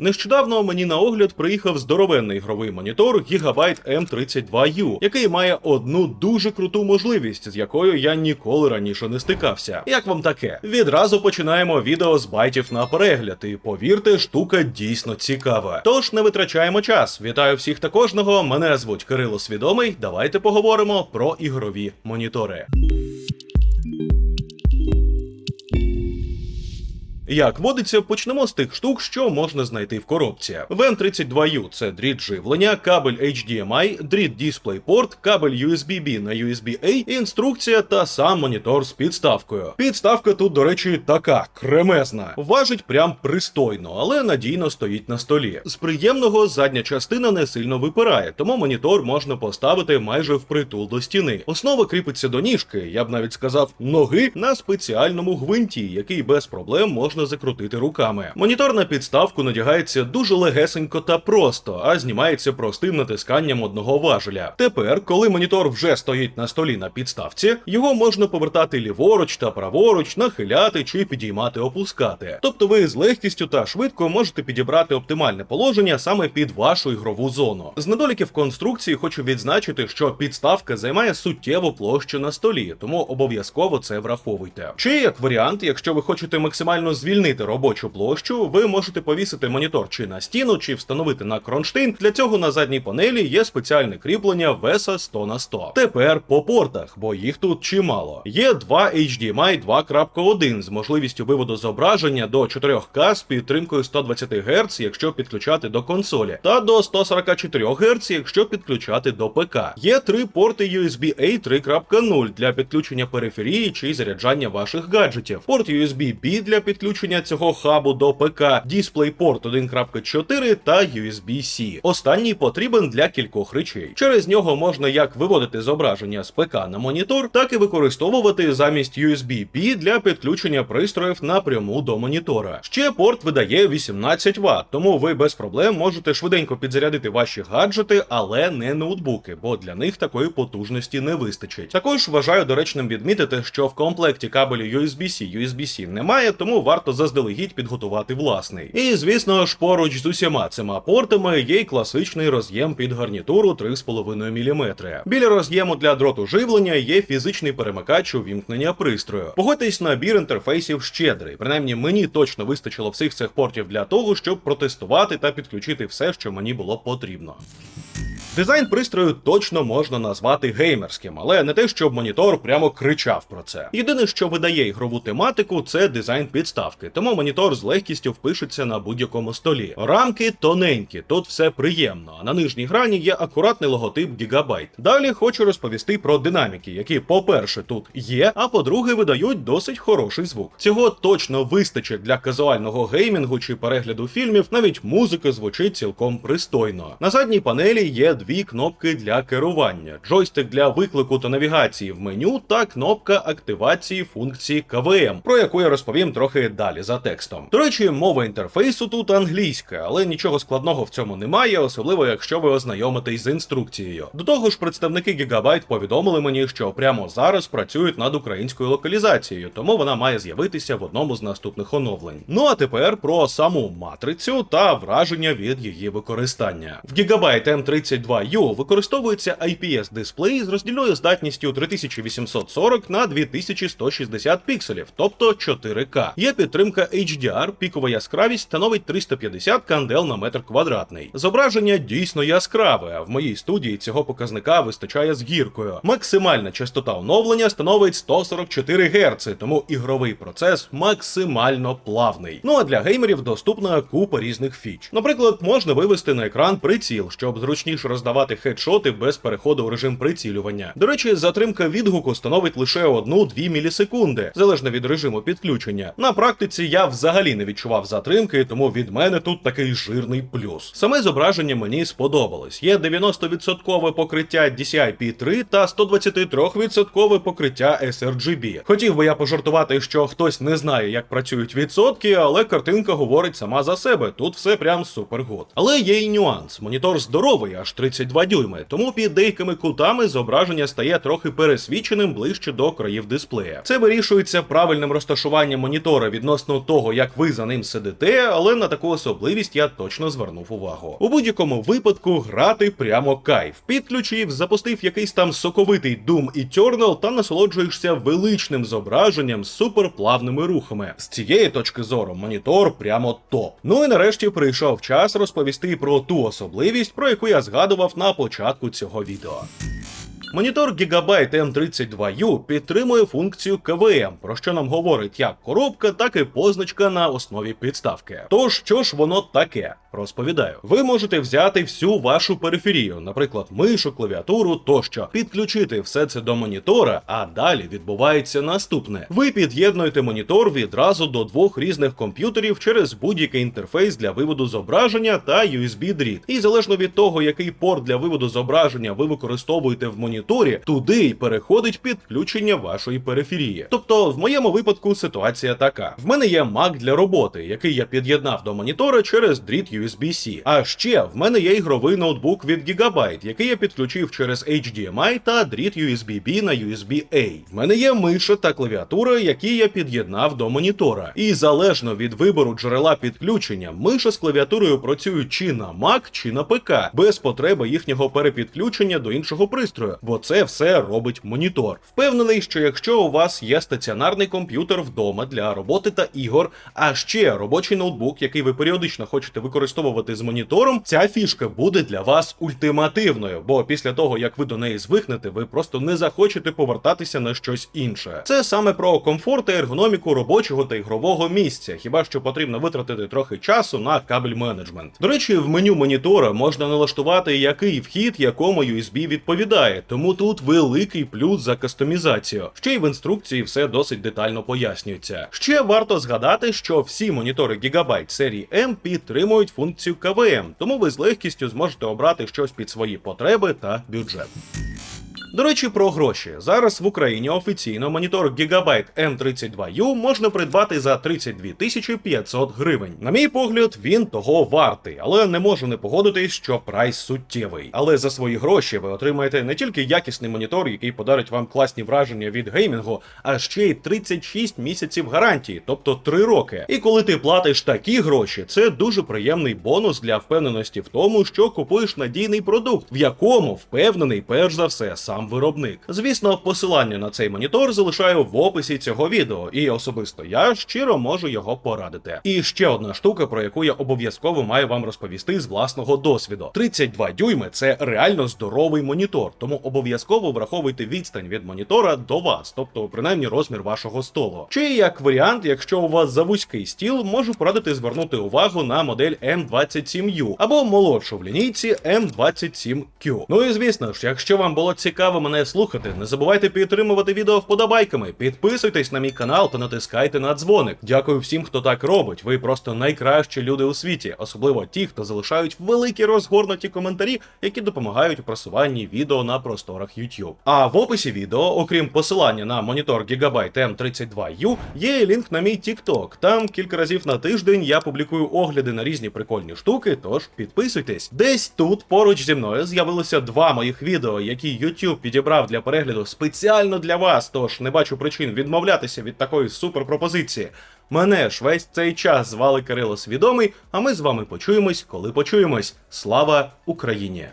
Нещодавно мені на огляд приїхав здоровенний ігровий монітор Gigabyte M32U, який має одну дуже круту можливість, з якою я ніколи раніше не стикався. Як вам таке? Відразу починаємо відео з байтів на перегляд, і повірте, штука дійсно цікава. Тож не витрачаємо час. Вітаю всіх та кожного. Мене звуть Кирило Свідомий. Давайте поговоримо про ігрові монітори. Як водиться, почнемо з тих штук, що можна знайти в коробці. VM32U – це дріт живлення, кабель HDMI, дріт DisplayPort, кабель USB-B на USB-A, інструкція та сам монітор з підставкою. Підставка тут, до речі, така кремезна. Важить прям пристойно, але надійно стоїть на столі. З приємного задня частина не сильно випирає, тому монітор можна поставити майже впритул до стіни. Основа кріпиться до ніжки, я б навіть сказав, ноги на спеціальному гвинті, який без проблем можна закрутити руками. Монітор на підставку надягається дуже легесенько та просто, а знімається простим натисканням одного важеля. Тепер, коли монітор вже стоїть на столі на підставці, його можна повертати ліворуч та праворуч, нахиляти чи підіймати опускати. Тобто ви з легкістю та швидко можете підібрати оптимальне положення саме під вашу ігрову зону. З недоліків конструкції хочу відзначити, що підставка займає суттєву площу на столі, тому обов'язково це враховуйте. Чи як варіант, якщо ви хочете максимально звільнити робочу площу, ви можете повісити монітор чи на стіну, чи встановити на кронштейн. Для цього на задній панелі є спеціальне кріплення веса 100 на 100. Тепер по портах, бо їх тут чимало. Є два HDMI 2.1 з можливістю виводу зображення до 4К з підтримкою 120 Гц, якщо підключати до консолі, та до 144 Гц, якщо підключати до ПК. Є три порти USB-A 3.0 для підключення периферії чи заряджання ваших гаджетів. Порт USB-B для підключення цього хабу до ПК, DisplayPort 1.4 та USB-C. Останній потрібен для кількох речей. Через нього можна як виводити зображення з ПК на монітор, так і використовувати замість USB-B для підключення пристроїв напряму до монітора. Ще порт видає 18 Вт, тому ви без проблем можете швиденько підзарядити ваші гаджети, але не ноутбуки, бо для них такої потужності не вистачить. Також вважаю доречним відмітити, що в комплекті кабелю USB-C USB-C немає, тому варто заздалегідь підготувати власний. І звісно ж, поруч з усіма цими портами є й класичний роз'єм під гарнітуру 3,5 мм. Біля роз'єму для дроту живлення є фізичний перемикач увімкнення пристрою. Погодьтесь, набір інтерфейсів щедрий. Принаймні мені точно вистачило всіх цих портів для того, щоб протестувати та підключити все, що мені було потрібно. Дизайн пристрою точно можна назвати геймерським, але не те, щоб монітор прямо кричав про це. Єдине, що видає ігрову тематику, це дизайн підставки, тому монітор з легкістю впишеться на будь-якому столі. Рамки тоненькі, тут все приємно. А на нижній грані є акуратний логотип Gigabyte. Далі хочу розповісти про динаміки, які, по-перше, тут є, а по-друге, видають досить хороший звук. Цього точно вистачить для казуального геймінгу чи перегляду фільмів. Навіть музика звучить цілком пристойно. На задній панелі є дві кнопки для керування: джойстик для виклику та навігації в меню та кнопка активації функції КВМ, про яку я розповім трохи далі за текстом. До речі, мова інтерфейсу тут англійська, але нічого складного в цьому немає, особливо якщо ви ознайомитесь з інструкцією. До того ж, представники Gigabyte повідомили мені, що прямо зараз працюють над українською локалізацією, тому вона має з'явитися в одному з наступних оновлень. Ну а тепер про саму матрицю та враження від її використання. В Gigabyte M32U використовується IPS дисплей з роздільною здатністю 3840 на 2160 пікселів, тобто 4К. Є підтримка HDR, пікова яскравість становить 350 кандел на метр квадратний. Зображення дійсно яскраве, а в моїй студії цього показника вистачає з гіркою. Максимальна частота оновлення становить 144 Гц, тому ігровий процес максимально плавний. Ну а для геймерів доступна купа різних фіч. Наприклад, можна вивести на екран приціл, щоб зручніше роздавати хедшоти без переходу в режим прицілювання. До речі, затримка відгуку становить лише 1-2 мілісекунди, залежно від режиму підключення. На практиці я взагалі не відчував затримки, тому від мене тут такий жирний плюс. Саме зображення мені сподобалось. Є 90% покриття DCI-P3 та 123% покриття sRGB. Хотів би я пожартувати, що хтось не знає, як працюють відсотки, але картинка говорить сама за себе. Тут все прям супер гуд. Але є й нюанс. Монітор здоровий, аж 32 дюйми, тому під деякими кутами зображення стає трохи пересвіченим ближче до країв дисплея. Це вирішується правильним розташуванням монітора відносно того, як ви за ним сидите, але на таку особливість я точно звернув увагу. У будь-якому випадку грати прямо кайф. Підключив, запустив якийсь там соковитий Doom Eternal та насолоджуєшся величним зображенням з суперплавними рухами. З цієї точки зору монітор прямо топ. Ну і нарешті прийшов час розповісти про ту особливість, про яку я згадував на початку цього відео. Монітор Gigabyte M32U підтримує функцію КВМ, про що нам говорить як коробка, так і позначка на основі підставки. Тож, що ж воно таке? Розповідаю. Ви можете взяти всю вашу периферію, наприклад, мишу, клавіатуру тощо, підключити все це до монітора, а далі відбувається наступне: ви під'єднуєте монітор відразу до двох різних комп'ютерів через будь-який інтерфейс для виводу зображення та USB-дріт. І залежно від того, який порт для виводу зображення ви використовуєте в моніторі, туди й переходить підключення вашої периферії. Тобто, в моєму випадку ситуація така: в мене є Mac для роботи, який я під'єднав до монітора через дріт USB-C. А ще в мене є ігровий ноутбук від Gigabyte, який я підключив через HDMI та дріт USB-B на USB-A. В мене є миша та клавіатура, які я під'єднав до монітора. І залежно від вибору джерела підключення, миша з клавіатурою працюють чи на Mac, чи на ПК, без потреби їхнього перепідключення до іншого пристрою, бо це все робить монітор. Впевнений, що якщо у вас є стаціонарний комп'ютер вдома для роботи та ігор, а ще робочий ноутбук, який ви періодично хочете використовувати з монітором, ця фішка буде для вас ультимативною, бо після того як ви до неї звикнете, ви просто не захочете повертатися на щось інше. Це саме про комфорт та ергономіку робочого та ігрового місця, хіба що потрібно витратити трохи часу на кабель менеджмент. До речі, в меню монітора можна налаштувати, який вхід якому USB відповідає, тому тут великий плюс за кастомізацію. Ще й в інструкції все досить детально пояснюється. Ще варто згадати, що всі монітори Gigabyte серії M підтримують функцію КВМ, тому ви з легкістю зможете обрати щось під свої потреби та бюджет. До речі, про гроші. Зараз в Україні офіційно монітор Gigabyte M32U можна придбати за 32 тисячі 500 гривень. На мій погляд, він того вартий, але не можу не погодитись, що прайс суттєвий. Але за свої гроші ви отримаєте не тільки якісний монітор, який подарить вам класні враження від геймінгу, а ще й 36 місяців гарантії, тобто 3 роки. І коли ти платиш такі гроші, це дуже приємний бонус для впевненості в тому, що купуєш надійний продукт, в якому впевнений перш за все сам виробник. Звісно, посилання на цей монітор залишаю в описі цього відео, і особисто я щиро можу його порадити. І ще одна штука, про яку я обов'язково маю вам розповісти з власного досвіду: 32 дюйми це реально здоровий монітор, тому обов'язково враховуйте відстань від монітора до вас, тобто принаймні розмір вашого столу. Чи як варіант, якщо у вас завузький стіл, можу порадити звернути увагу на модель M27U або молодшу в лінійці M27Q. Ну і звісно ж, якщо вам було цікаво мене слухати, не забувайте підтримувати відео вподобайками, підписуйтесь на мій канал та натискайте на дзвоник. Дякую всім, хто так робить. Ви просто найкращі люди у світі, особливо ті, хто залишають великі розгорнуті коментарі, які допомагають у просуванні відео на просторах YouTube. А в описі відео, окрім посилання на монітор Gigabyte M32U, є лінк на мій TikTok. Там кілька разів на тиждень я публікую огляди на різні прикольні штуки, тож підписуйтесь. Десь тут поруч зі мною з'явилося два моїх відео, які YouTube підібрав для перегляду спеціально для вас. Тож не бачу причин відмовлятися від такої суперпропозиції. Мене ж весь цей час звали Кирило Свідомий, а ми з вами почуємось, коли почуємось. Слава Україні!